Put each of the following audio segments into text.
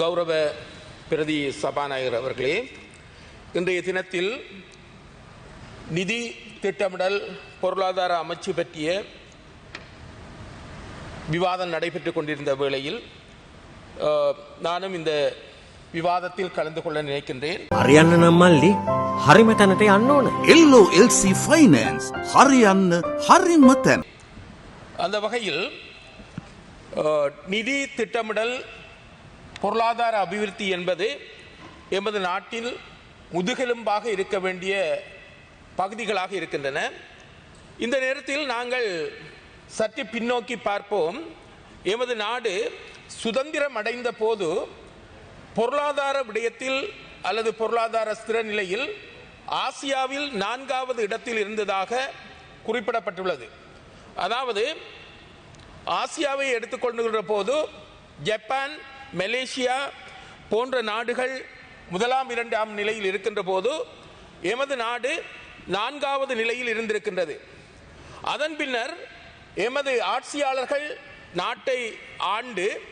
கௌரவ பிரதி சபாநாயகர் அவர்களே இன்றைய தினத்தில் நிதி திட்டமிடல் பொருளாதார அமைச்சு பற்றிய விவாதம் நடைபெற்று கொண்டிருந்த வேளையில் நானும் இந்த விவாதத்தில் கலந்து கொள்ள நினைக்கின்றேன். ஹரியன் நம்மல்லி ஹரிமத்தனத்தை அண்ணோன எல்லோ எல்சி ஃபைனான்ஸ் ஹரியன் ஹரிமத்தன் அந்த வகையில் நிதி திட்டமிடல் பொருளாதார அபிவிருத்தி என்பது எமது நாட்டில் முதுகெலும்பாக இருக்க வேண்டிய பகுதிகளாக இருக்கின்றன. இந்த நேரத்தில் நாங்கள் சற்று பின்னோக்கி பார்ப்போம். எமது நாடு சுதந்திரம் அடைந்த போது பொருளாதார விடயத்தில் அல்லது பொருளாதார ஸ்திர நிலையில் ஆசியாவில் நான்காவது இடத்தில் இருந்ததாக குறிப்பிடப்பட்டுள்ளது. அதாவது ஆசியாவை எடுத்துக்கொண்டுகிற போது ஜப்பான் மலேசியா போன்ற நாடுகள் முதலாம் இரண்டாம் நிலையில் இருக்கின்ற போது எமது நாடு நான்காவது நிலையில் இருந்திருக்கின்றது. அதன் பின்னர் எமது ஆட்சியாளர்கள் நாட்டை ஆண்டு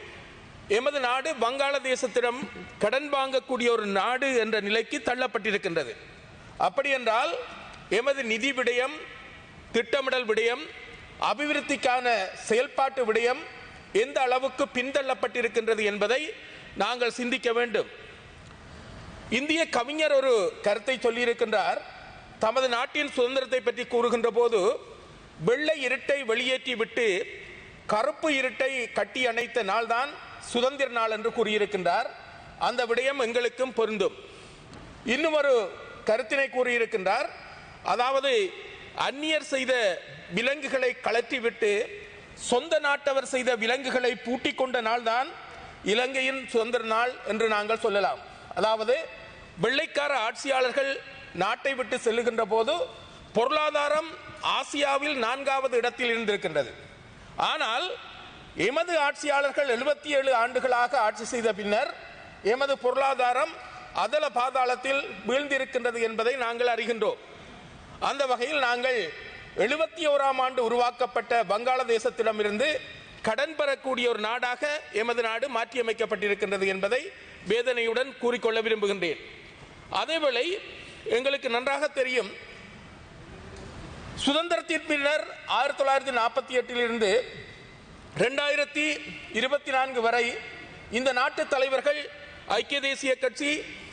எமது நாடு வங்காளதேசத்திடம் கடன் வாங்கக்கூடிய ஒரு நாடு என்ற நிலைக்கு தள்ளப்பட்டிருக்கின்றது. அப்படி என்றால் எமது நிதி விடயம் திட்டமிடல் விடயம் அபிவிருத்திக்கான செயல்பாட்டு விடயம் எந்த அளவுக்கு பின்தள்ளப்பட்டிருக்கின்றது என்பதை நாங்கள் சிந்திக்க வேண்டும். இந்திய கவிஞர் ஒரு கருத்தை சொல்லியிருக்கின்றார். தமது நாட்டின் சுதந்திரத்தை பற்றி கூறுகின்ற போது வெள்ளை இருட்டை வெளியேற்றி விட்டு கருப்பு இருட்டை கட்டி அணைத்த நாள்தான் சுதந்திர நாள் என்று கூறியிருக்கின்றார். அந்த விடயம் எங்களுக்கும் பொருந்தும். இன்னும் ஒரு கருத்தினை கூறியிருக்கின்றார். அதாவது அந்நியர் செய்த விலங்குகளை கழற்றிவிட்டு சொந்த நாட்டவர் செய்த விலங்குகளை பூட்டிக் கொண்ட நாள்தான் இலங்கையின் சுதந்திர நாள் என்று நாங்கள் சொல்லலாம். அதாவது வெள்ளைக்கார ஆட்சியாளர்கள் நாட்டை விட்டு செல்லுகின்ற போது பொருளாதாரம் ஆசியாவில் நான்காவது இடத்தில் இருந்திருக்கின்றது. ஆனால் எமது ஆட்சியாளர்கள் எழுபத்தி ஏழு ஆண்டுகளாக ஆட்சி செய்த பின்னர் எமது பொருளாதாரம் அதல பாதாளத்தில் வீழ்ந்திருக்கின்றது என்பதை நாங்கள் அறிகின்றோம். அந்த வகையில் நாங்கள் எழுபத்தி ஓராம் ஆண்டு உருவாக்கப்பட்ட வங்காளதேசத்திடமிருந்து கடன் பெறக்கூடிய ஒரு நாடாக எமது நாடு மாற்றியமைக்கப்பட்டிருக்கின்றது என்பதை வேதனையுடன் கூறிக்கொள்ள விரும்புகின்றேன். அதேவேளை எங்களுக்கு நன்றாக தெரியும் சுதந்திரத்தின் பின்னர் ஆயிரத்தி தொள்ளாயிரத்தி நாற்பத்தி எட்டிலிருந்து ரெண்டாயிரத்தி இருபத்தி நான்கு வரை இந்த நாட்டு தலைவர்கள் ஐக்கிய தேசிய கட்சி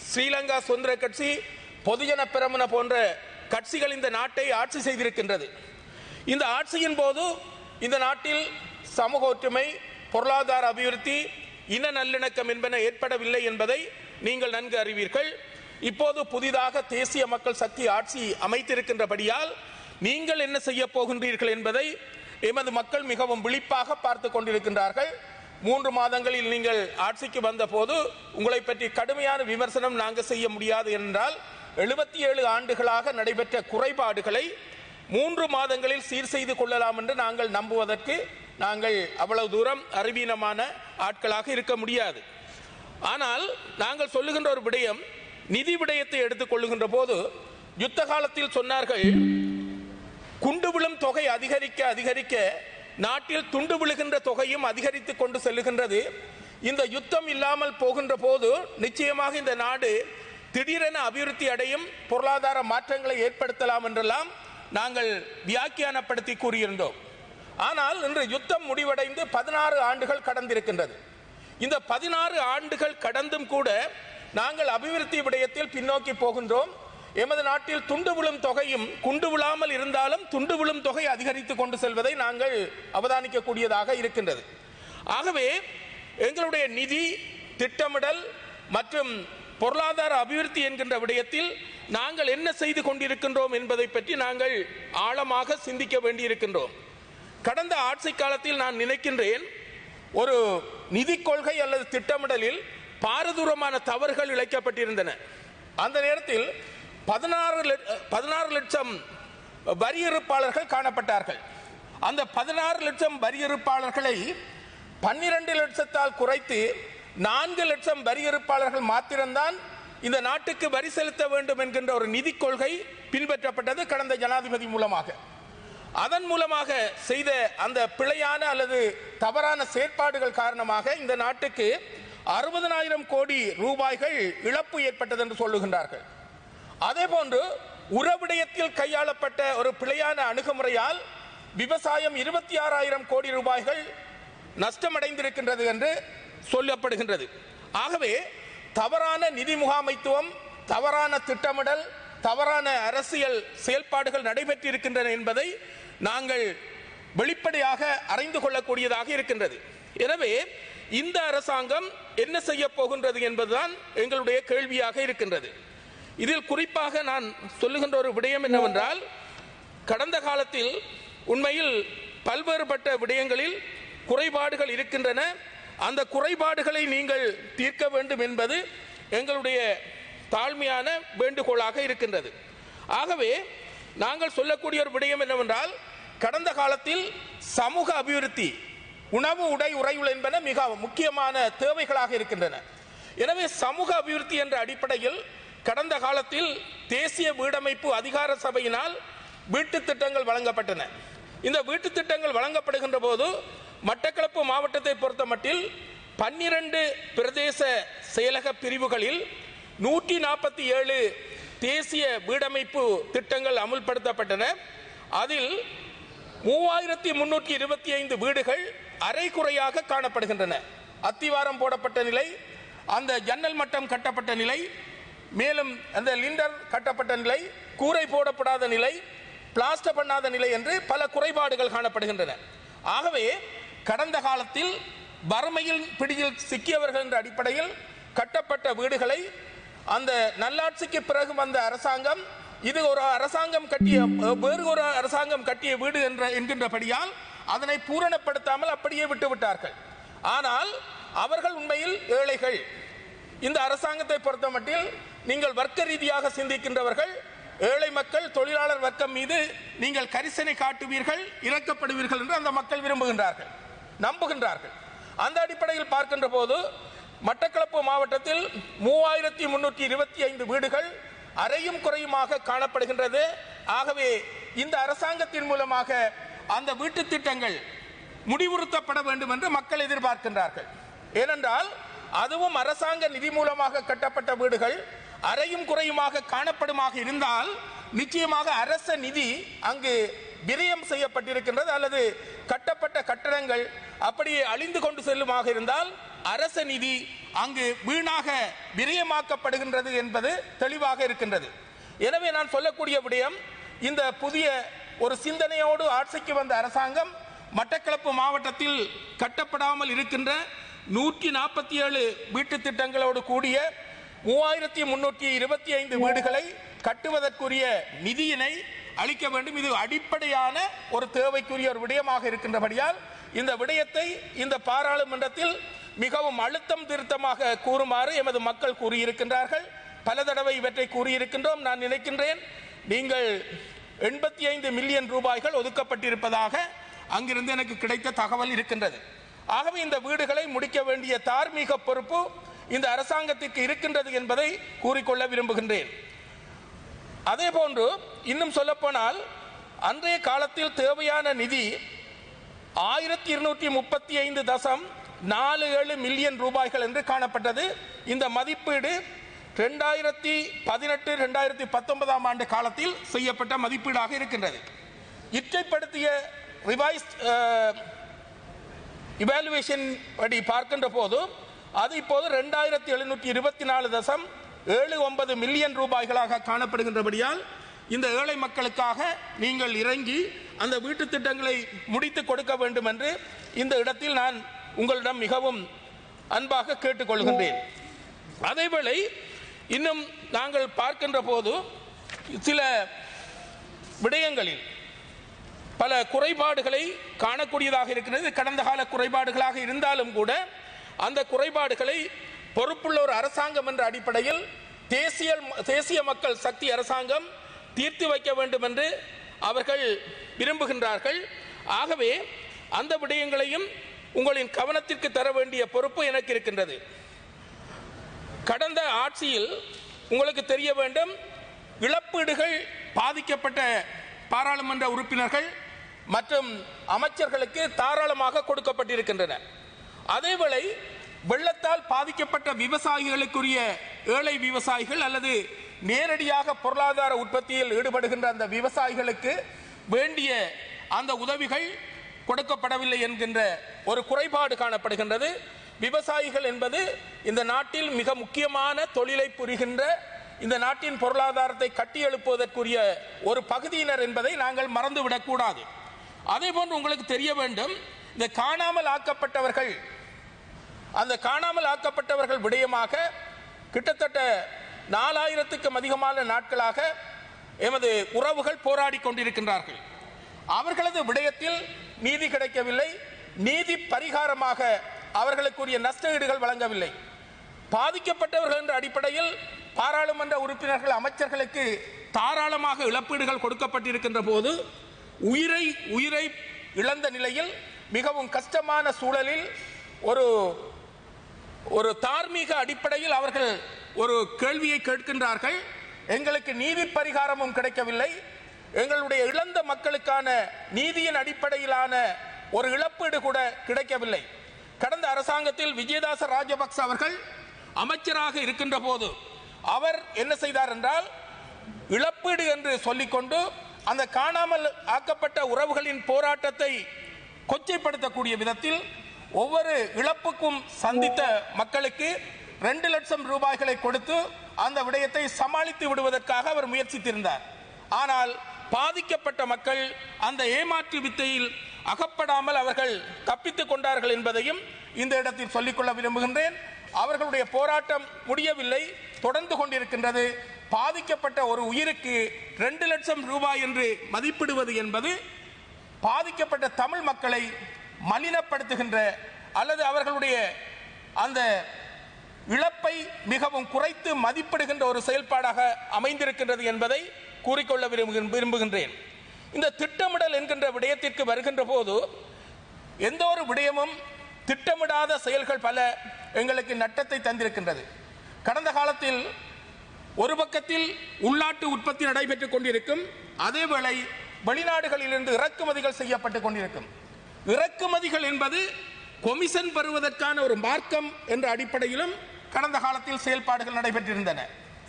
ஸ்ரீலங்கா சுதந்திர கட்சி பொதுஜன பெரமுன போன்ற கட்சிகள் இந்த நாட்டை ஆட்சி செய்திருக்கின்றது. இந்த ஆட்சியின் போது இந்த நாட்டில் சமூக ஒற்றுமை பொருளாதார அபிவிருத்தி இன நல்லிணக்கம் என்பன ஏற்படவில்லை என்பதை நீங்கள் நன்கு அறிவீர்கள். இப்போது புதிதாக தேசிய மக்கள் சக்தி ஆட்சி அமைத்திருக்கின்றபடியால் நீங்கள் என்ன செய்ய போகின்றீர்கள் என்பதை எமது மக்கள் மிகவும் விழிப்பாக பார்த்து கொண்டிருக்கின்றார்கள். மூன்று மாதங்களில் நீங்கள் ஆட்சிக்கு வந்த போது உங்களை பற்றி கடுமையான விமர்சனம் நாங்கள் செய்ய முடியாது என்றால் எழுபத்தி ஏழு ஆண்டுகளாக நடைபெற்ற குறைபாடுகளை மூன்று மாதங்களில் சீர் செய்து கொள்ளலாம் என்று நாங்கள் நம்புவதற்கு நாங்கள் அவ்வளவு தூரம் அறிவீனமான ஆட்களாக இருக்க முடியாது. ஆனால் நாங்கள் சொல்லுகின்ற ஒரு விடயம் நிதி விடயத்தை எடுத்துக் கொள்ளுகின்ற போது யுத்த காலத்தில் சொன்னார்கள் குண்டு விழும் தொகை அதிகரிக்க அதிகரிக்க நாட்டில் துண்டு விழுகின்ற தொகையும் அதிகரித்து கொண்டு செல்லுகின்றது. இந்த யுத்தம் இல்லாமல் போகின்ற போது நிச்சயமாக இந்த நாடு திடீரென அபிவிருத்தி அடையும் பொருளாதார மாற்றங்களை ஏற்படுத்தலாம் என்றெல்லாம் நாங்கள் வியாக்கியானப்படுத்தி கூறியிருந்தோம். ஆனால் இன்று யுத்தம் முடிவடைந்து பதினாறு ஆண்டுகள் கடந்திருக்கின்றது. இந்த பதினாறு ஆண்டுகள் கடந்தும் கூட நாங்கள் அபிவிருத்தி விடயத்தில் பின்னோக்கி போகின்றோம். எமது நாட்டில் துண்டு விழும் தொகையும் குண்டு விழாமல் இருந்தாலும் துண்டு விழும் தொகை அதிகரித்து கொண்டு செல்வதை நாங்கள் அவதானிக்கக்கூடியதாக இருக்கின்றது. ஆகவே எங்களுடைய நிதி திட்டமிடல் மற்றும் பொருளாதார அபிவிருத்தி என்கின்ற விடயத்தில் நாங்கள் என்ன செய்து கொண்டிருக்கின்றோம் என்பதை பற்றி நாங்கள் ஆழமாக சிந்திக்க வேண்டியிருக்கின்றோம். கடந்த ஆட்சி காலத்தில் நான் நினைக்கின்றேன் ஒரு நிதி கொள்கை அல்லது திட்டமிடலில் பாரதூரமான தவறுகள் இழைக்கப்பட்டிருந்தன. அந்த நேரத்தில் பதினாறு பதினாறு லட்சம் வரியிருப்பாளர்கள் காணப்பட்டார்கள். அந்த பதினாறு லட்சம் வரியிருப்பாளர்களை பன்னிரண்டு லட்சத்தால் குறைத்து நான்கு லட்சம் வரி இருப்பாளர்கள் மாத்திரம்தான் இந்த நாட்டுக்கு வரி செலுத்த வேண்டும் என்கின்ற ஒரு நிதி கொள்கை பின்பற்றப்பட்டது கடந்த ஜனாதிபதி மூலமாக. அதன் மூலமாக செய்த அந்த பிழையான அல்லது தவறான செயற்பாடுகள் காரணமாக இந்த நாட்டுக்கு அறுபதனாயிரம் கோடி ரூபாய்கள் இழப்பு ஏற்பட்டது என்று சொல்லுகின்றார்கள். அதே போன்று உறவிடயத்தில் கையாளப்பட்ட ஒரு பிழையான அணுகுமுறையால் விவசாயம் இருபத்தி ஆறாயிரம் கோடி ரூபாய்கள் நஷ்டமடைந்திருக்கின்றது என்று சொல்லப்படுகின்றது. ஆகவே தவறான நிதி முகாமைத்துவம் தவறான திட்டமிடல் தவறான அரசியல் செயல்பாடுகள் நடைபெற்றிருக்கின்றன என்பதை நாங்கள் வெளிப்படையாக அறிந்து கொள்ளக்கூடியதாக இருக்கின்றது. எனவே இந்த அரசாங்கம் என்ன செய்ய போகின்றது என்பதுதான் எங்களுடைய கேள்வியாக இருக்கின்றது. இதில் குறிப்பாக நான் சொல்லுகின்ற ஒரு விடயம் என்னவென்றால் கடந்த காலத்தில் உண்மையில் பல்வேறுபட்ட விடயங்களில் குறைபாடுகள் இருக்கின்றன. அந்த குறைபாடுகளை நீங்கள் தீர்க்க வேண்டும் என்பது எங்களுடைய தாழ்மையான வேண்டுகோளாக இருக்கின்றது. ஆகவே நாங்கள் சொல்லக்கூடிய ஒரு விடயம் என்னவென்றால் கடந்த காலத்தில் சமூக அபிவிருத்தி உணவு உடை உறையுள் என்பன மிக முக்கியமான தேவைகளாக இருக்கின்றன. எனவே சமூக அபிவிருத்தி என்ற அடிப்படையில் கடந்த காலத்தில் தேசிய வீடமைப்பு அதிகார சபையினால் வீட்டு திட்டங்கள் வழங்கப்பட்டன. இந்த வீட்டு திட்டங்கள் வழங்கப்படுகின்ற போது மட்டக்களப்பு மாவட்டத்தை பொறுத்த மட்டில் பன்னிரண்டு பிரதேச செயலக பிரிவுகளில் நூற்றி நாற்பத்தி ஏழு தேசிய வீடமைப்பு திட்டங்கள் அமுல்படுத்தப்பட்டன. அதில் மூவாயிரத்தி முன்னூற்றி இருபத்தி ஐந்து வீடுகள் அரைகுறையாக காணப்படுகின்றன. அத்திவாரம் போடப்பட்ட நிலை அந்த ஜன்னல் மட்டம் கட்டப்பட்ட நிலை மேலும் அந்த லிண்டர் கட்டப்பட்ட நிலை கூரை போடப்படாத நிலை பிளாஸ்டர் பண்ணாத நிலை என்று பல குறைபாடுகள் காணப்படுகின்றன. ஆகவே கடந்த காலத்தில் வறுமையில் பிடியில் சிக்கியவர்கள் என்ற அடிப்படையில் கட்டப்பட்ட வீடுகளை அந்த நல்லாட்சிக்கு பிறகு வந்த அரசாங்கம் இது ஒரு அரசாங்கம் கட்டிய வேறு ஒரு அரசாங்கம் கட்டிய வீடு என்ற என்கின்றபடியால் அதனை பூரணப்படுத்தாமல் அப்படியே விட்டுவிட்டார்கள். ஆனால் அவர்கள் உண்மையில் ஏழைகள். இந்த அரசாங்கத்தை பொறுத்தமட்டில் நீங்கள் வர்க்க ரீதியாக சிந்திக்கின்றவர்கள் ஏழை மக்கள் தொழிலாளர் வர்க்கம் மீது நீங்கள் கரிசனை காட்டுவீர்கள் இறக்கப்படுவீர்கள் என்று அந்த மக்கள் விரும்புகின்றார்கள். நம்புகின்றார்கள். அந்த அடிப்படையில் பார்க்கின்ற போது மட்டக்களப்பு மாவட்டத்தில் மூவாயிரத்தி முன்னூற்றி இருபத்தி ஐந்து வீடுகள் அறையும் குறையுமாக காணப்படுகின்றது. ஆகவே இந்த அரசாங்கத்தின் மூலமாக அந்த வீட்டு திட்டங்கள் முடிவுறுத்தப்பட வேண்டும் என்று மக்கள் எதிர்பார்க்கின்றார்கள். ஏனென்றால் அதுவும் அரசாங்க நிதி மூலமாக கட்டப்பட்ட வீடுகள் அறையும் குறையுமாக காணப்படுமாக இருந்தால் நிச்சயமாக அரச நிதி அங்கு விரயம் செய்யப்பட்டிருக்கின்றது அல்லது கட்டப்பட்ட கட்டடங்கள் அப்படியே அழிந்து கொண்டு செல்லுமாக இருந்தால் அரச நிதி அங்கு வீணாக விரயமாக்கப்படுகின்றது என்பது தெளிவாக இருக்கின்றது. எனவே நான் சொல்லக்கூடிய விடயம் இந்த புதிய ஒரு சிந்தனையோடு ஆட்சிக்கு வந்த அரசாங்கம் மட்டக்களப்பு மாவட்டத்தில் கட்டப்படாமல் இருக்கின்ற நூற்றி நாற்பத்தி ஏழு வீட்டு திட்டங்களோடு கூடிய மூவாயிரத்தி முன்னூற்றி இருபத்தி ஐந்து வீடுகளை கட்டுவதற்குரிய நிதியினை அளிக்க வேண்டும். இது அடிப்படையான ஒரு தேவைக்குரிய ஒரு விடயமாக இருக்கின்றபடியால் இந்த விடயத்தை இந்த பாராளுமன்றத்தில் மிகவும் அழுத்தம் திருத்தமாக கூறுமாறு எமது மக்கள் கூறியிருக்கின்றார்கள். பல தடவை இவற்றை கூறியிருக்கின்றோம். நான் நினைக்கின்றேன் நீங்கள் எண்பத்தி ஐந்து மில்லியன் ரூபாய்கள் ஒதுக்கப்பட்டிருப்பதாக அங்கிருந்து எனக்கு கிடைத்த தகவல் இருக்கின்றது. ஆகவே இந்த வீடுகளை முடிக்க வேண்டிய தார்மீக பொறுப்பு இந்த அரசாங்கத்திற்கு இருக்கின்றது என்பதை கூறிக்கொள்ள விரும்புகின்றேன். அதே போன்று இன்னும் சொல்லப்போனால் அன்றைய காலத்தில் தேவையான நிதி ஆயிரத்தி இருநூற்றி முப்பத்தி ஐந்து தசம் நாலு ஏழு மில்லியன் ரூபாய்கள் என்று காணப்பட்டது. இந்த மதிப்பீடு ரெண்டாயிரத்தி பதினெட்டு ரெண்டாயிரத்தி பத்தொன்பதாம் ஆண்டு காலத்தில் செய்யப்பட்ட மதிப்பீடாக இருக்கின்றது. இற்றைப்படுத்திய ரிவைஸ் இவாலுவேஷன் படி பார்க்கின்ற போது அது இப்போது ரெண்டாயிரத்தி எழுநூற்றி இருபத்தி நாலு தசம் ஏழு ஒன்பது மில்லியன் ரூபாய்களாக காணப்படுகின்றபடியால் இந்த ஏழை மக்களுக்காக நீங்கள் இறங்கி அந்த வீட்டு திட்டங்களை முடித்து கொடுக்க வேண்டும் என்று இந்த இடத்தில் நான் உங்களிடம் மிகவும் அன்பாக கேட்டுக்கொள்கின்றேன். அதேவேளை இன்னும் நாங்கள் பார்க்கின்ற போது சில விடயங்களில் பல குறைபாடுகளை காணக்கூடியதாக இருக்கிறது. கடந்த கால குறைபாடுகளாக இருந்தாலும் கூட அந்த குறைபாடுகளை பொறுப்புள்ள ஒரு அரசாங்கம் என்ற அடிப்படையில் தேசிய தேசிய மக்கள் சக்தி அரசாங்கம் தீர்த்து வைக்க வேண்டும் என்று அவர்கள் விரும்புகின்றார்கள். ஆகவே அந்த விடயங்களையும் உங்களின் கவனத்திற்கு தர வேண்டிய பொறுப்பு எனக்கு இருக்கின்றது. கடந்த ஆட்சியில் உங்களுக்கு தெரிய வேண்டும் இழப்பீடுகள் பாதிக்கப்பட்ட பாராளுமன்ற உறுப்பினர்கள் மற்றும் அமைச்சர்களுக்கு தாராளமாக கொடுக்கப்பட்டிருக்கின்றன. அதேவேளை வெள்ளத்தால் பாதிக்கப்பட்ட விவசாயிகளுக்குரிய ஏழை விவசாயிகள் அல்லது நேரடியாக பொருளாதார உற்பத்தியில் ஈடுபடுகின்ற அந்த விவசாயிகளுக்கு வேண்டிய அந்த உதவிகள் கொடுக்கப்படவில்லை என்கின்ற ஒரு குறைபாடு காணப்படுகின்றது. விவசாயிகள் என்பது இந்த நாட்டில் மிக முக்கியமான தொழிலை புரிகின்ற இந்த நாட்டின் பொருளாதாரத்தை கட்டியெழுப்புவதற்குரிய ஒரு பகுதியினர் என்பதை நாங்கள் மறந்துவிடக்கூடாது. அதே போன்று உங்களுக்கு தெரிய வேண்டும் இந்த காணாமல் ஆக்கப்பட்டவர்கள் அந்த காணாமல் ஆக்கப்பட்டவர்கள் விடயமாக கிட்டத்தட்ட நாலாயிரத்துக்கும் அதிகமான நாட்களாக எமது உறவுகள் போராடி கொண்டிருக்கின்றார்கள். அவர்களது விடயத்தில் நீதி கிடைக்கவில்லை. நீதி பரிகாரமாக அவர்களுக்குரிய நஷ்டஈடுகள் வழங்கவில்லை. பாதிக்கப்பட்டவர்கள் என்ற அடிப்படையில் பாராளுமன்ற உறுப்பினர்கள் அமைச்சர்களுக்கு தாராளமாக இழப்பீடுகள் கொடுக்கப்பட்டிருக்கின்ற போது உயிரை உயிரை இழந்த நிலையில் மிகவும் கஷ்டமான சூழலில் ஒரு ஒரு தார்மீக அடிப்படையில் அவர்கள் ஒரு கேள்வியை கேட்கின்றார்கள். எங்களுக்கு நீதி பரிகாரமும் கிடைக்கவில்லை. எங்களுடைய இழந்த மக்களுக்கான நீதியின் அடிப்படையிலான ஒரு இழப்பீடு கூட கிடைக்கவில்லை. கடந்த அரசாங்கத்தில் விஜயதாச ராஜபக்ச அவர்கள் அமைச்சராக இருக்கின்ற போது அவர் என்ன செய்தார் என்றால் இழப்பீடு என்று சொல்லிக்கொண்டு அந்த காணாமல் ஆக்கப்பட்ட உறவுகளின் போராட்டத்தை கொச்சைப்படுத்தக்கூடிய விதத்தில் ஒவ்வொரு இழப்புக்கும் சந்தித்த மக்களுக்கு ரெண்டு லட்சம் ரூபாய்களை கொடுத்து அந்த விடயத்தை சமாளித்து விடுவதற்காக அவர் முயற்சித்திருந்தார். ஆனால் பாதிக்கப்பட்ட மக்கள் அந்த ஏமாற்று வித்தையில் அகப்படாமல் அவர்கள் தப்பித்துக் கொண்டார்கள் என்பதையும் இந்த இடத்தில் சொல்லிக்கொள்ள விரும்புகின்றேன். அவர்களுடைய போராட்டம் முடியவில்லை தொடர்ந்து கொண்டிருக்கின்றது. பாதிக்கப்பட்ட ஒரு உயிருக்கு ரெண்டு லட்சம் ரூபாய் என்று மதிப்பிடுவது என்பது பாதிக்கப்பட்ட தமிழ் மக்களை மலினப்படுத்துகின்ற அல்லது அவர்களுடைய அந்த இழப்பை மிகவும் குறைத்து மதிப்பிடுகின்ற ஒரு செயல்பாடாக அமைந்திருக்கின்றது என்பதை கூறிக்கொள்ள விரும்புகின்றேன். இந்த திட்டமிடல் என்கின்ற விடயத்திற்கு வருகின்ற போது எந்த ஒரு விடயமும் திட்டமிடாத செயல்கள் பல எங்களுக்கு நட்டத்தை தந்திருக்கின்றது. கடந்த காலத்தில் ஒரு பக்கத்தில் உள்நாட்டு உற்பத்தி நடைபெற்றுக் கொண்டிருக்கும் அதேவேளை வெளிநாடுகளிலிருந்து இறக்குமதிகள் செய்யப்பட்டுக் கொண்டிருக்கும். இறக்குமதிகள் என்பது கொமிஷன் பெறுவதற்கான ஒரு மார்க்கம் என்ற அடிப்படையிலும் கடந்த காலத்தில் செயல்பாடுகள் நடைபெற்றிருந்தன.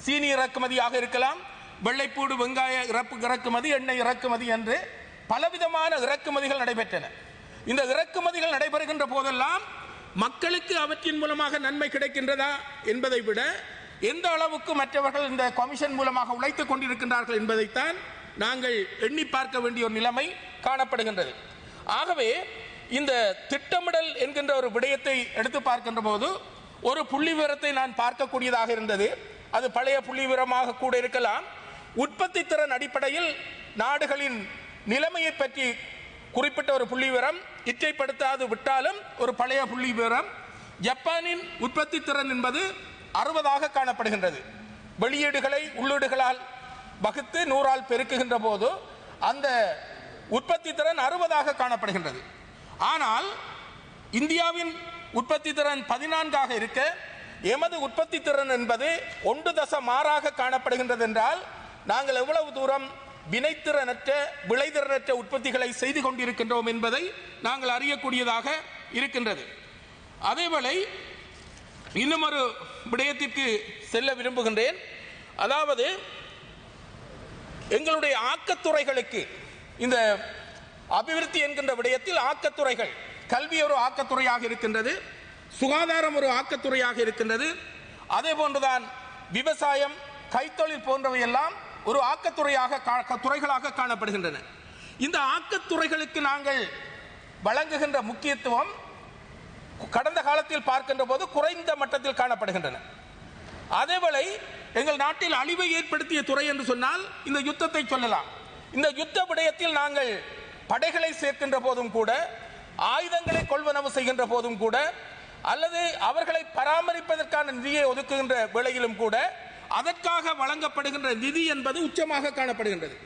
சீனி இறக்குமதியாக இருக்கலாம் வெள்ளைப்பூடு வெங்காய இறப்பு இறக்குமதி எண்ணெய் இறக்குமதி என்று பலவிதமான இறக்குமதிகள் நடைபெற்றன. இந்த இறக்குமதிகள் நடைபெறுகின்ற போதெல்லாம் மக்களுக்கு அவற்றின் மூலமாக நன்மை கிடைக்கின்றதா என்பதை விட எந்த அளவுக்கு மற்றவர்கள் இந்த கமிஷன் மூலமாக உழைத்துக் கொண்டிருக்கின்றார்கள் என்பதைத்தான் நாங்கள் எண்ணி பார்க்க வேண்டிய ஒரு நிலைமை காணப்படுகின்றது. ஆகவே இந்த திட்டமிடல் என்கின்ற ஒரு விடயத்தை எடுத்து பார்க்கின்ற போது ஒரு புள்ளி விவரத்தை நான் பார்க்கக்கூடியதாக இருந்தது. அது பழைய புள்ளி விவரமாக கூட இருக்கலாம். உற்பத்தி திறன் அடிப்படையில் நாடுகளின் நிலைமையை பற்றி குறிப்பிட்ட ஒரு புள்ளி விவரம் இச்சைப்படுத்தாது விட்டாலும் ஒரு பழைய புள்ளி விவரம். ஜப்பானின் உற்பத்தி திறன் என்பது அறுபதாக காணப்படுகின்றது. வெளியீடுகளை உள்ளீடுகளால் வகுத்து நூறால் பெருக்குகின்ற போது அந்த உற்பத்தி திறன் அறுபதாக காணப்படுகின்றது. ஆனால் இந்தியாவின் உற்பத்தி திறன் பதினான்காக இருக்க எமது உற்பத்தி திறன் என்பது ஒன்று தசம் ஆறாக காணப்படுகின்றது என்றால் நாங்கள் எவ்வளவு தூரம் வினைத்திறனற்ற விளைதிறனற்ற உற்பத்திகளை செய்து கொண்டிருக்கின்றோம் என்பதை நாங்கள் அறியக்கூடியதாக இருக்கின்றது. அதேவேளை இன்னும் ஒரு விடயத்திற்கு செல்ல விரும்புகின்றேன். அதாவது எங்களுடைய ஆக்கத்துறைகளுக்கு இந்த அபிவிருத்தி என்கின்ற விடயத்தில் ஆக்கத்துறைகள் கல்வி ஒரு ஆக்கத்துறையாக இருக்கின்றது சுகாதாரம் ஒரு ஆக்கத்துறையாக இருக்கின்றது அதே போன்றுதான் விவசாயம் கைத்தொழில் போன்றவை எல்லாம் ஒரு ஆக்கத்துறையாக கா- துறைகளாக காணப்படுகின்றன. இந்த ஆக்கத்துறைகளுக்கு நாங்கள் வழங்குகின்ற முக்கியத்துவம் கடந்த காலத்தில் பார்க்கின்ற போது குறைந்த மட்டத்தில் காணப்படுகின்றன. அதேவேளை எங்கள் நாட்டில் அழிவை ஏற்படுத்திய துறை என்று சொன்னால் இந்த யுத்தத்தை சொல்லலாம். இந்த யுத்த விடயத்தில் நாங்கள் படைகளை சேர்க்கின்ற போதும் கூட ஆயுதங்களை கொள்வனவு செய்கின்ற போதும் கூட அல்லது அவர்களை பராமரிப்பதற்கான நிதியை ஒதுக்குகின்ற வேளையிலும் கூட அதற்காக வழங்கப்படுகின்ற நிதி என்பது உச்சமாக காணப்படுகின்றது.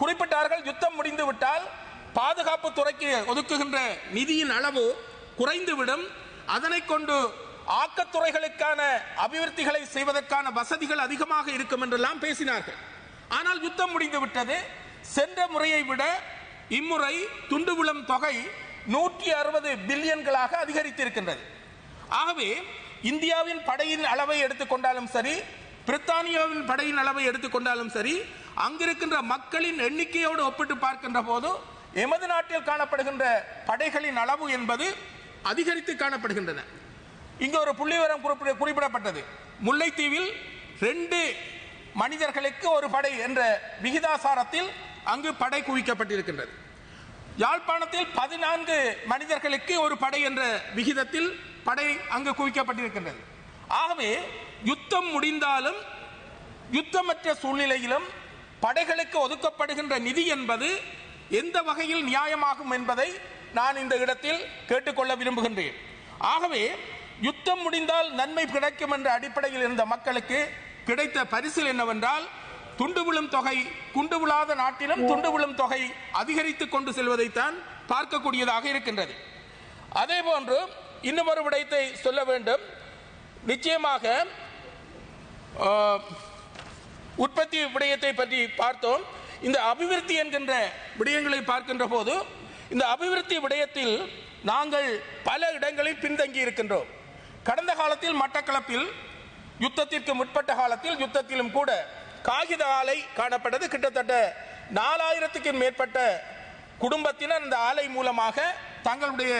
குறிப்பிட்டார்கள் யுத்தம் முடிந்துவிட்டால் பாதுகாப்பு துறைக்கு ஒதுக்குகின்ற நிதியின் அளவு குறைந்துவிடும். அதனை கொண்டு ஆக்கத்துறைகளுக்கான அபிவிருத்திகளை செய்வதற்கான வசதிகள் அதிகமாக இருக்கும் என்றெல்லாம் பேசினார்கள். ஆனால் யுத்தம் முடிந்து விட்டது. சென்ற முறையை விட இம்முறை துண்டு விழும் தொகை நூற்றி அறுபது பில்லியன்களாக அதிகரித்திருக்கின்றது. ஆகவே இந்தியாவின் படையின் அளவை எடுத்துக்கொண்டாலும் சரி பிரித்தானியாவின் படையின் அளவை எடுத்துக்கொண்டாலும் சரி அங்கிருக்கின்ற மக்களின் எண்ணிக்கையோடு ஒப்பிட்டு பார்க்கின்ற போது எமது நாட்டில் காணப்படுகின்ற படைகளின் அளவு என்பது அதிகரித்து காணப்படுகின்றன. இங்கு ஒரு புள்ளிவரம் குறிப்பிட- குறிப்பிடப்பட்டது. முல்லைத்தீவில் ரெண்டு மனிதர்களுக்கு ஒரு படை என்ற விகிதாசாரத்தில் அங்கு படை குவிக்கப்பட்டிருக்கின்றது. யாழ்ப்பாணத்தில் பதினான்கு மனிதர்களுக்கு ஒரு படை என்ற விகிதத்தில் படை அங்கு குவிக்கப்பட்டிருக்கின்றது. ஆகவே யுத்தம் முடிந்தாலும் யுத்தமற்ற சூழ்நிலையிலும் படைகளுக்கு ஒதுக்கப்படுகின்ற நிதி என்பது எந்த வகையில் நியாயமாகும் என்பதை நான் இந்த இடத்தில் கேட்டுக்கொள்ள விரும்புகின்றேன். ஆகவே யுத்தம் முடிந்தால் நன்மை கிடைக்கும் என்ற அடிப்படையில் இருந்த மக்களுக்கு கிடைத்த பரிசில் என்னவென்றால் துண்டு விழும் தொகை குண்டு விழாத நாட்டிலும் துண்டு விழும் தொகை அதிகரித்துக் கொண்டு செல்வதைத்தான் பார்க்கக்கூடியதாக இருக்கின்றது. அதே போன்று இன்னும் ஒரு விடயத்தை சொல்ல வேண்டும். நிச்சயமாக உற்பத்தி விடயத்தை பற்றி பார்த்தோம். இந்த அபிவிருத்தி என்கின்ற விடயங்களை பார்க்கின்ற போது இந்த அபிவிருத்தி விடயத்தில் நாங்கள் பல இடங்களில் பின்தங்கி இருக்கின்றோம் கடந்த காலத்தில் மட்டக்களப்பில் யுத்தத்திற்கு முற்பட்ட காலத்தில் யுத்தத்திலும் கூட காகித ஆலை காணப்பட்டது. கிட்டத்தட்ட நாலாயிரத்துக்கும் மேற்பட்ட குடும்பத்தினர் அந்த ஆலை மூலமாக தங்களுடைய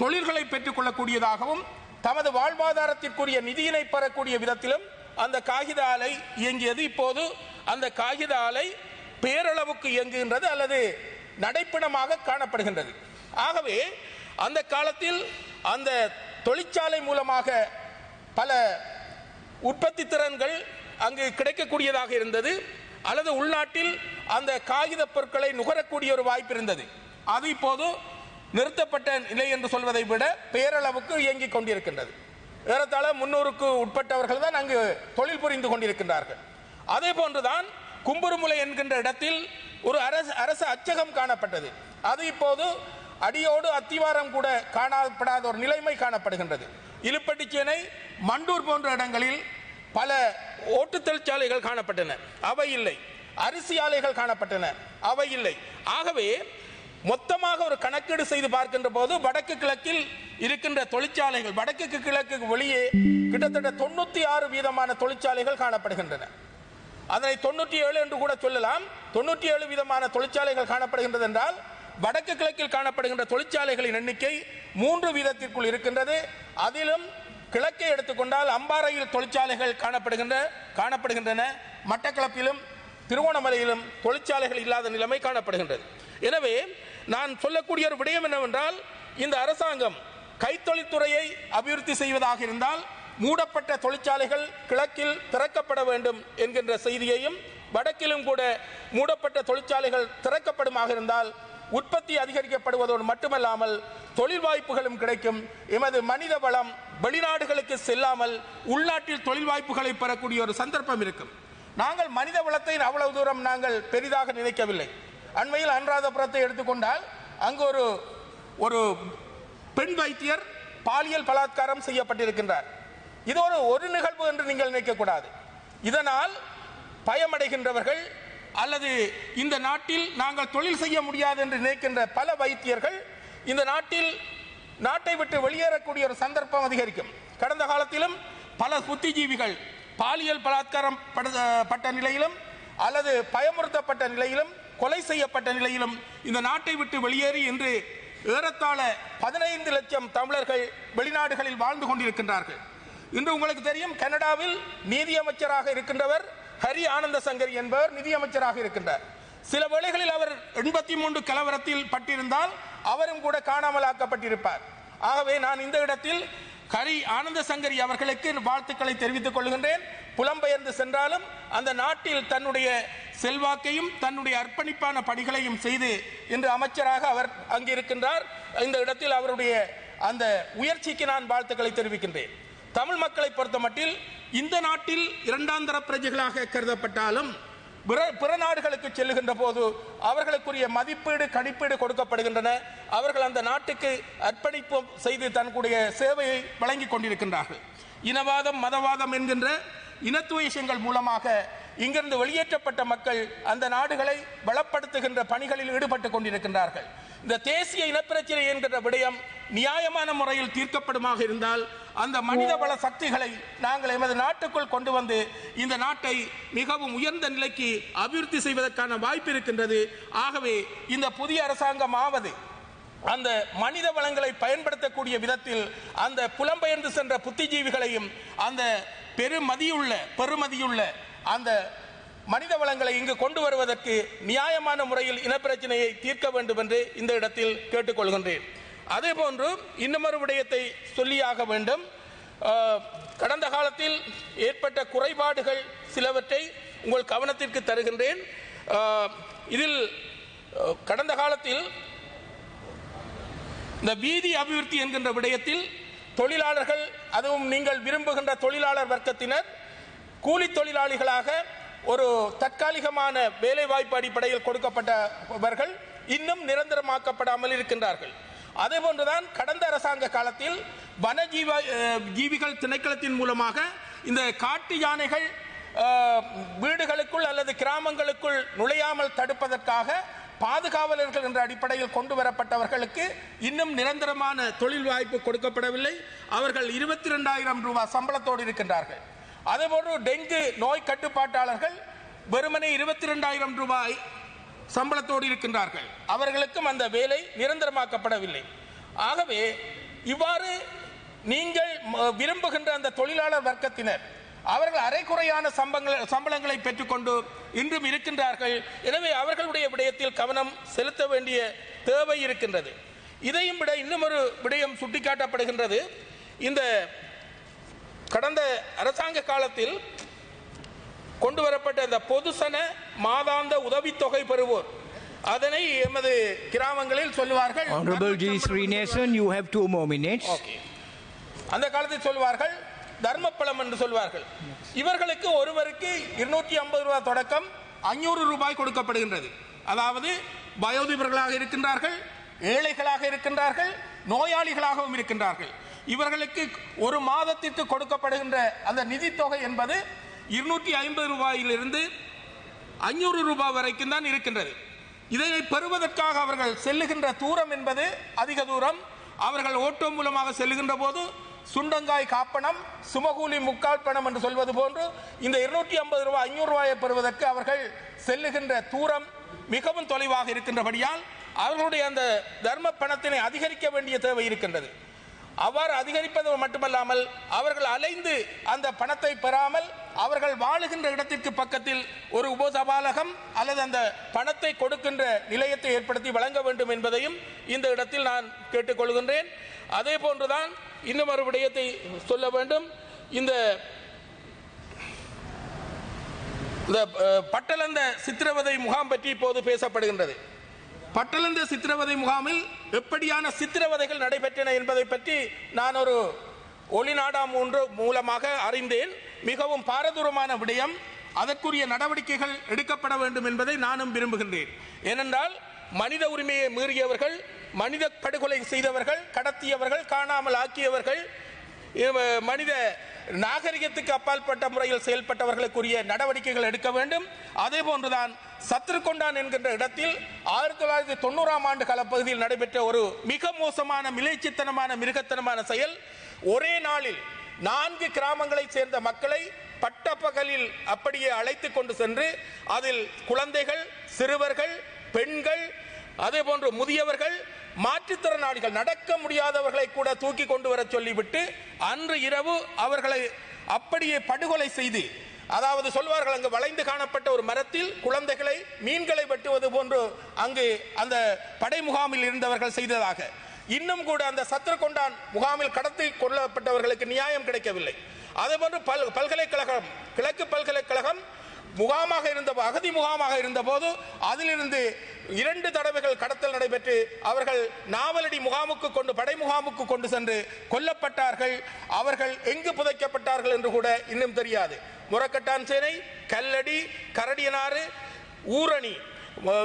தொழில்களை பெற்றுக்கொள்ளக்கூடியதாகவும் தமது வாழ்வாதாரத்திற்குரிய நிதியினை பெறக்கூடிய விதத்திலும் அந்த காகித ஆலை இயங்கியது. இப்போது அந்த காகித ஆலை பேரளவுக்கு இயங்குகின்றது அல்லது நடைப்பிணமாக காணப்படுகின்றது. ஆகவே அந்த காலத்தில் அந்த தொழிற்சாலை மூலமாக பல உற்பத்தி திறன்கள் அங்கு கிடைக்கக்கூடியதாக இருந்தது. அல்லது உள்நாட்டில் அந்த காகித பொருட்களை நுகரக்கூடிய ஒரு வாய்ப்பு இருந்தது. அது இப்போது நிறுத்தப்பட்ட நிலை என்று சொல்வதை விட பேரளவுக்கு இயங்கிக் கொண்டிருக்கின்றது. ஏறத்தாழ முன்னூறுக்கு உட்பட்டவர்கள் தான் அங்கு தொழில் புரிந்து கொண்டிருக்கின்றார்கள். அதே போன்றுதான் கும்புருமுலை என்கின்ற இடத்தில் ஒரு அரசு அரசு அச்சகம் காணப்பட்டது. அது இப்போது அடியோடு அத்திவாரம் கூட காணப்படாத ஒரு நிலைமை காணப்படுகின்றது. இலுப்பட்டிச்சேனை மண்டூர் போன்ற இடங்களில் பல ஓட்டு தொழிற்சாலைகள் காணப்பட்டன. அவை இல்லை. அரிசி ஆலைகள் காணப்பட்டன. அவை இல்லை. ஆகவே மொத்தமாக ஒரு கணக்கீடு செய்து பார்க்கின்ற போது வடக்கு கிழக்கில் இருக்கின்ற தொழிற்சாலைகள் வடக்கு கிழக்கு வெளியே கிட்டத்தட்ட தொண்ணூத்தி ஆறு வீதமான தொழிற்சாலைகள் காணப்படுகின்றன. அதனை தொண்ணூற்றி ஏழு என்று கூட சொல்லலாம். தொண்ணூற்றி ஏழு விதமான தொழிற்சாலைகள் காணப்படுகின்றது என்றால் வடக்கு கிழக்கில் காணப்படுகின்ற தொழிற்சாலைகளின் எண்ணிக்கை மூன்று வீதத்திற்குள் இருக்கின்றது. அதிலும் கிழக்கை எடுத்துக்கொண்டால் அம்பாறையில் தொழிற்சாலைகள் காணப்படுகின்ற காணப்படுகின்றன. மட்டக்களப்பிலும் திருவோணமலையிலும் தொழிற்சாலைகள் இல்லாத நிலைமை காணப்படுகின்றது. எனவே நான் சொல்லக்கூடிய ஒரு விடயம் என்னவென்றால் இந்த அரசாங்கம் கைத்தொழில்துறையை அபிவிருத்தி செய்வதாக இருந்தால் மூடப்பட்ட தொழிற்சாலைகள் கிழக்கில் திறக்கப்பட வேண்டும் என்கின்ற செய்தியையும் வடக்கிலும் கூட மூடப்பட்ட தொழிற்சாலைகள் திறக்கப்படுமாக இருந்தால் உற்பத்தி அதிகரிக்கப்படுவதோடு மட்டுமல்லாமல் தொழில் வாய்ப்புகளும் கிடைக்கும். எமது மனித வளம் வெளிநாடுகளுக்கு செல்லாமல் உள்நாட்டில் தொழில் வாய்ப்புகளை பெறக்கூடிய ஒரு சந்தர்ப்பம் இருக்கும். நாங்கள் மனித வளத்தை அவ்வளவு தூரம் நாங்கள் பெரிதாக நினைக்கவில்லை. அண்மையில் அனுராதபுரத்தை எடுத்துக்கொண்டால் அங்கு ஒரு ஒரு பெண் வைத்தியர் பாலியல் பலாத்காரம் செய்யப்பட்டிருக்கின்றார். இது ஒரு ஒரு நிகழ்வு என்று நீங்கள் நினைக்கக்கூடாது. இதனால் பயமடைகின்றவர்கள் அல்லது இந்த நாட்டில் நாங்கள் தொழில் செய்ய முடியாது என்று நினைக்கின்ற பல வைத்தியர்கள் இந்த நாட்டில் நாட்டை விட்டு வெளியேறக்கூடிய ஒரு சந்தர்ப்பம் அதிகரிக்கும். கடந்த காலத்திலும் பல புத்திஜீவிகள் பாலியல் பலாத்காரம் பட- பட்ட நிலையிலும் அல்லது பயமுறுத்தப்பட்ட நிலையிலும் கொலை செய்யப்பட்ட நிலையிலும் இந்த நாட்டை விட்டு வெளியேறி இன்று ஏறத்தாழ பதினைந்து லட்சம் தமிழர்கள் வெளிநாடுகளில் வாழ்ந்து கொண்டிருக்கின்றார்கள். இன்று உங்களுக்கு தெரியும் கனடாவில் நீதியமைச்சராக இருக்கின்றவர் ஹரி ஆனந்த சங்கர் என்பவர் நிதியமைச்சராக இருக்கின்றார். சில வேளைகளில் அவர் எண்பத்தி மூன்று கலவரத்தில் பட்டிருந்தால் அவரும் கூட காணாமலாக்கப்பட்டிருப்பார். ஆகவே நான் இந்த இடத்தில் ஹரி ஆனந்த சங்கரி அவர்களுக்கு வாழ்த்துக்களை தெரிவித்துக் கொள்கின்றேன். புலம்பெயர்ந்து சென்றாலும் அந்த நாட்டில் தன்னுடைய செல்வாக்கையும் தன்னுடைய அர்ப்பணிப்பான பணிகளையும் செய்து இன்று அமைச்சராக அவர் அங்கே இருக்கின்றார் இந்த இடத்தில் அவருடைய அந்த உயர்ச்சிக்கு நான் வாழ்த்துக்களை தெரிவிக்கின்றேன். தமிழ் மக்களை பொறுத்தமட்டில் இந்த நாட்டில் இரண்டாந்தர பிரஜைகளாக கருதப்பட்டாலும் பிற பிற நாடுகளுக்கு செல்லுகின்ற போது அவர்களுக்குரிய மதிப்பீடு கணிப்பீடு கொடுக்கப்படுகின்றன. அவர்கள் அந்த நாட்டுக்கு அர்ப்பணிப்பு செய்து தன்னுடைய சேவையை வழங்கி கொண்டிருக்கின்றார்கள். இனவாதம் மதவாதம் என்கின்ற இனத்துவேஷங்கள் மூலமாக இங்கிருந்து வெளியேற்றப்பட்ட மக்கள் அந்த நாடுகளை பலப்படுத்துகின்ற பணிகளில் ஈடுபட்டு கொண்டிருக்கின்றார்கள். இந்த தேசிய இனப்பிரச்சனை என்கின்ற விடயம் நியாயமான முறையில் தீர்க்கப்படுமாக இருந்தால் அந்த மனித வள சக்திகளை நாங்கள் எமது நாட்டுக்குள் கொண்டு வந்து இந்த நாட்டை மிகவும் உயர்ந்த நிலைக்கு அபிவிருத்தி செய்வதற்கான வாய்ப்பு இருக்கின்றது. ஆகவே இந்த புதிய அரசாங்கம் ஆவது அந்த மனித வளங்களை பயன்படுத்தக்கூடிய விதத்தில் அந்த புலம்பெயர்ந்து சென்ற புத்திஜீவிகளையும் அந்த பெருமதியுள்ள பெருமதியுள்ள அந்த மனித வளங்களை இங்கு கொண்டு வருவதற்கு நியாயமான முறையில் இனப்பிரச்சனையை தீர்க்க வேண்டும் என்று இந்த இடத்தில் கேட்டுக்கொள்கின்றேன். அதே போன்று இன்னமொரு விடயத்தை சொல்லியாக வேண்டும். கடந்த காலத்தில் ஏற்பட்ட குறைபாடுகள் சிலவற்றை உங்கள் கவனத்திற்கு தருகின்றேன். இதில் கடந்த காலத்தில் இந்த வீதி அபிவிருத்தி என்கின்ற விடயத்தில் தொழிலாளர்கள் அதுவும் நீங்கள் விரும்புகின்ற தொழிலாளர் வர்க்கத்தினர் கூலி தொழிலாளிகளாக ஒரு தற்காலிகமான வேலைவாய்ப்பு அடிப்படையில் கொடுக்கப்பட்டவர்கள் இன்னும் நிரந்தரமாக்கப்படாமல் இருக்கின்றார்கள். அதே போன்றுதான் கடந்த அரசாங்க காலத்தில் வனஜீவ ஜீவிகள் திணைக்களத்தின் மூலமாக இந்த காட்டு யானைகள் வீடுகளுக்குள் அல்லது கிராமங்களுக்குள் நுழையாமல் தடுப்பதற்காக பாதுகாவலர்கள் என்ற அடிப்படையில் கொண்டு வரப்பட்டவர்களுக்கு இன்னும் நிரந்தரமான தொழில் வாய்ப்பு கொடுக்கப்படவில்லை. அவர்கள் இருபத்தி ரெண்டாயிரம் ரூபாய் சம்பளத்தோடு இருக்கின்றார்கள். அதேபோன்று டெங்கு நோய் கட்டுப்பாட்டாளர்கள் வெறுமனே இருபத்தி ரெண்டாயிரம் ரூபாய் சம்பளத்தோடு இருக்கின்றார்கள். அவர்களுக்கும் அந்த வேலை நிரந்தரமாக்கப்படவில்லை. ஆகவே இவ்வாறு நீங்கள் ம- விரும்புகின்ற அந்த தொழிலாளர் வர்க்கத்தினர் அவர்கள் அரைக்குறையான சம்பங்கள சம்பளங்களை பெற்றுக்கொண்டு இன்றும் இருக்கின்றார்கள். எனவே அவர்களுடைய விடயத்தில் கவனம் செலுத்த வேண்டிய தேவை இருக்கின்றது. இதையும் விட இன்னும் ஒரு விடயம் சுட்டிக்காட்டப்படுகின்றது. இந்த கடந்த அரசாங்க காலத்தில் கொண்டு வரப்பட்ட இந்த பொதுசன மாதாந்த உதவித்தொகை பெறுவோர். அதனை எமது கிராமங்களில் சொல்லுவார்கள். Honorable G. Srinivasan, you have two more minutes. Okay அந்த காலத்தில் சொல்வார்கள் தர்மப்பழம் என்று சொல்வார்கள் இவர்களுக்கு ஒருவருக்கு இருநூற்றி ஐம்பது ரூபாய் தொடக்கம் அஞ்சூறு ரூபாய் கொடுக்கப்படுகின்றது. அதாவது வயோதிபர்களாக இருக்கின்றார்கள் ஏழைகளாக இருக்கின்றார்கள் நோயாளிகளாகவும் இருக்கின்றார்கள். இவர்களுக்கு ஒரு மாதத்திற்கு கொடுக்கப்படுகின்ற அந்த நிதித்தொகை என்பது இருநூற்றி ஐம்பது ரூபாயிலிருந்து ஐநூறு ரூபாய் வரைக்கும் தான் இருக்கின்றது. இதனை பெறுவதற்காக அவர்கள் செல்லுகின்ற தூரம் என்பது அதிக தூரம். அவர்கள் ஓட்டோ மூலமாக செல்லுகின்ற போது சுண்டங்காய் காப்பணம் சுமகூலி முக்கால் பணம் என்று சொல்வது போன்று இந்த இருநூற்றி ஐம்பது ரூபாய் ஐநூறு ரூபாயை பெறுவதற்கு அவர்கள் செல்லுகின்ற தூரம் மிகவும் தொலைவாக இருக்கின்றபடியால் அவர்களுடைய அந்த தர்ம பணத்தினை அதிகரிக்க வேண்டிய தேவை இருக்கின்றது. அவ்வாறு அதிகரிப்பது மட்டுமல்லாமல் அவர்கள் அலைந்து அந்த பணத்தை பெறாமல் அவர்கள் வாழுகின்ற இடத்திற்கு பக்கத்தில் ஒரு உபசபாலகம் அல்லது அந்த பணத்தை கொடுக்கின்ற நிலையத்தை ஏற்படுத்தி வழங்க வேண்டும் என்பதையும் இந்த இடத்தில் நான் கேட்டுக்கொள்கின்றேன். அதே போன்றுதான் இன்னும் ஒரு விடயத்தை சொல்ல வேண்டும். இந்த பட்டலந்த சித்திரவதை முகாம் பற்றி இப்போது பேசப்படுகின்றது. பட்டளந்த சித்திரவதை முகாமில் எப்படியான சித்திரவதைகள் நடைபெற்றன என்பதை பற்றி நான் ஒரு ஒளிநாடாம் ஒன்று மூலமாக அறிந்தேன். மிகவும் பாரதூரமான விடயம். அதற்குரிய நடவடிக்கைகள் எடுக்கப்பட வேண்டும் என்பதை நானும் விரும்புகின்றேன். ஏனென்றால் மனித உரிமையை மீறியவர்கள் மனித படுகொலை செய்தவர்கள் கடத்தியவர்கள் காணாமல் ஆக்கியவர்கள் மனித நாகரிகத்துக்கு அப்பாற்பட்ட முறையில் செயல்பட்டவர்களுக்குரிய நடவடிக்கைகள் எடுக்க வேண்டும். அதே போன்றுதான் சத்ருகொண்டான் என்கின்ற இடத்தில் ஆயிரத்தி தொள்ளாயிரத்தி தொண்ணூறாம் ஆண்டு காலப்பகுதியில் நடைபெற்ற ஒரு மிக மோசமான மிலைச்சித்தனமான மிருகத்தனமான செயல். ஒரே நாளில் நான்கு கிராமங்களைச் சேர்ந்த மக்களை பட்டப்பகலில் அப்படியே அழைத்து கொண்டு சென்று அதில் குழந்தைகள் சிறுவர்கள் பெண்கள் அதே போன்று முதியவர்கள் மாற்றுத்திறனாளிகள் நடக்க முடியாதவர்களை கூட தூக்கி கொண்டு வர சொல்லிவிட்டு அன்று இரவு அவர்களை அப்படியே படுகொலை செய்து அதாவது சொல்வார்கள் அங்கு வளைந்து காணப்பட்ட ஒரு மரத்தில் குழந்தைகளை மீன்களை வெட்டுவது போன்று அங்கு அந்த படை முகாமில் இருந்தவர்கள் செய்ததாக. இன்னும் கூட அந்த சத்திரகொண்டான் முகாமில் கடத்தி கொள்ளப்பட்டவர்களுக்கு நியாயம் கிடைக்கவில்லை. அதேபோன்று பல் பல்கலைக்கழகம் கிழக்கு பல்கலைக்கழகம் முகாமாக இருந்த அகதி முகாமாக இருந்தபோது அதிலிருந்து இரண்டு தடவைகள் கடத்தல் நடைபெற்று அவர்கள் நாவலடி முகாமுக்கு கொண்டு படை முகாமுக்கு கொண்டு சென்று கொல்லப்பட்டார்கள். அவர்கள் எங்கு புதைக்கப்பட்டார்கள் என்று கூட இன்னும் தெரியாது. முரக்கட்டான் சேனை கல்லடி கரடியனாறு ஊரணி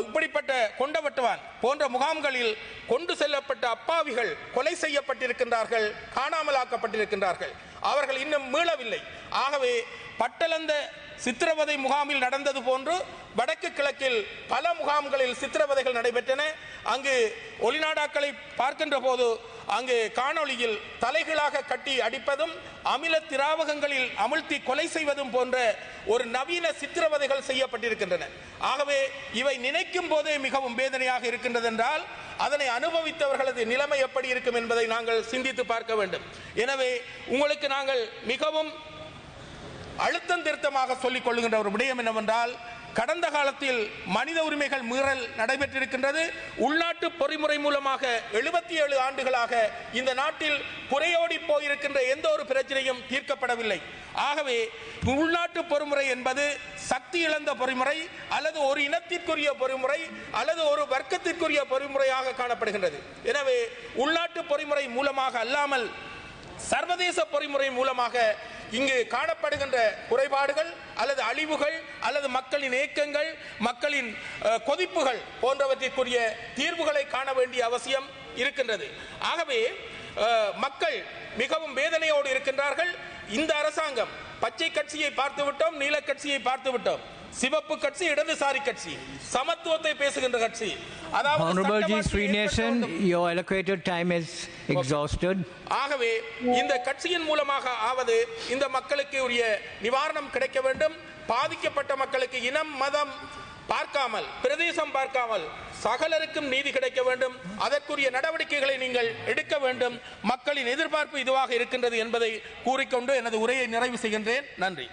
இப்படிப்பட்ட கொண்டவட்டுவான் போன்ற முகாம்களில் கொண்டு செல்லப்பட்ட அப்பாவிகள் கொலை செய்யப்பட்டிருக்கின்றார்கள் காணாமலாக்கப்பட்டிருக்கின்றார்கள். அவர்கள் இன்னும் மீளவில்லை. ஆகவே பட்டலந்த சித்திரவதை முகாமில் நடந்தது போன்று வடக்கு கிழக்கில் பல முகாம்களில் சித்திரவதைகள் நடைபெற்றன. அங்கு ஒளிநாடாக்களை பார்க்கின்ற போது அங்கு காணொளியில் தலைகளாக கட்டி அடிப்பதும் அமில திராவகங்களில் அமிழ்த்தி கொலை செய்வதும் போன்ற ஒரு நவீன சித்திரவதைகள் செய்யப்பட்டிருக்கின்றன. ஆகவே இவை நினைக்கும் போதே மிகவும் வேதனையாக இருக்கின்றது என்றால் அதனை அனுபவித்தவர்களது நிலைமை எப்படி இருக்கும் என்பதை நாங்கள் சிந்தித்து பார்க்க வேண்டும். எனவே உங்களுக்கு நாங்கள் மிகவும் அழுத்தம் திருத்தமாக சொல்லிக் கொள்ளுகின்ற ஒரு விடயம் என்னவென்றால் கடந்த காலத்தில் மனித உரிமைகள் மீறல் நடைபெற்றிருக்கின்றது. உள்நாட்டு பொறிமுறை மூலமாக எழுபத்தி ஏழு ஆண்டுகளாக இந்த நாட்டில் குறையோடி போயிருக்கின்ற எந்த ஒரு பிரச்சனையும் தீர்க்கப்படவில்லை. ஆகவே உள்நாட்டு பொறிமுறை என்பது சக்தி இழந்த பொறிமுறை அல்லது ஒரு இனத்திற்குரிய பொறிமுறை அல்லது ஒரு வர்க்கத்திற்குரிய பொறிமுறையாக காணப்படுகின்றது. எனவே உள்நாட்டு பொறிமுறை மூலமாக அல்லாமல் சர்வதேச பொறிமுறை மூலமாக இங்கு காணப்படுகின்ற குறைபாடுகள் அல்லது அழிவுகள் அல்லது மக்களின் ஏக்கங்கள் மக்களின் கொதிப்புகள் போன்றவற்றிற்குரிய தீர்வுகளை காண வேண்டிய அவசியம் இருக்கின்றது. ஆகவே மக்கள் மிகவும் வேதனையோடு இருக்கின்றார்கள். இந்த அரசாங்கம் பச்சை கட்சியை பார்த்துவிட்டோம் நீலக்கட்சியை நீல கட்சியை சிவப்பு கட்சி இடதுசாரி கட்சி சமத்துவத்தை பேசுகின்ற கட்சி. அதாவது Honorable G. Srinivasan, your allocated time is exhausted. ஆகவே இந்த கட்சியின் மூலமாக ஆவது இந்த மக்களுக்கு உரிய நிவாரணம் கிடைக்க வேண்டும். பாதிக்கப்பட்ட மக்களுக்கு இனம் மதம் பார்க்காமல் பிரதேசம் பார்க்காமல் சகலருக்கும் நீதி கிடைக்க வேண்டும். அதற்குரிய நடவடிக்கைகளை நீங்கள் எடுக்க வேண்டும். மக்களின் எதிர்பார்ப்பு இதுவாக இருக்கின்றது என்பதை கூறிக்கொண்டு எனது உரையை நிறைவு செய்கின்றேன். நன்றி.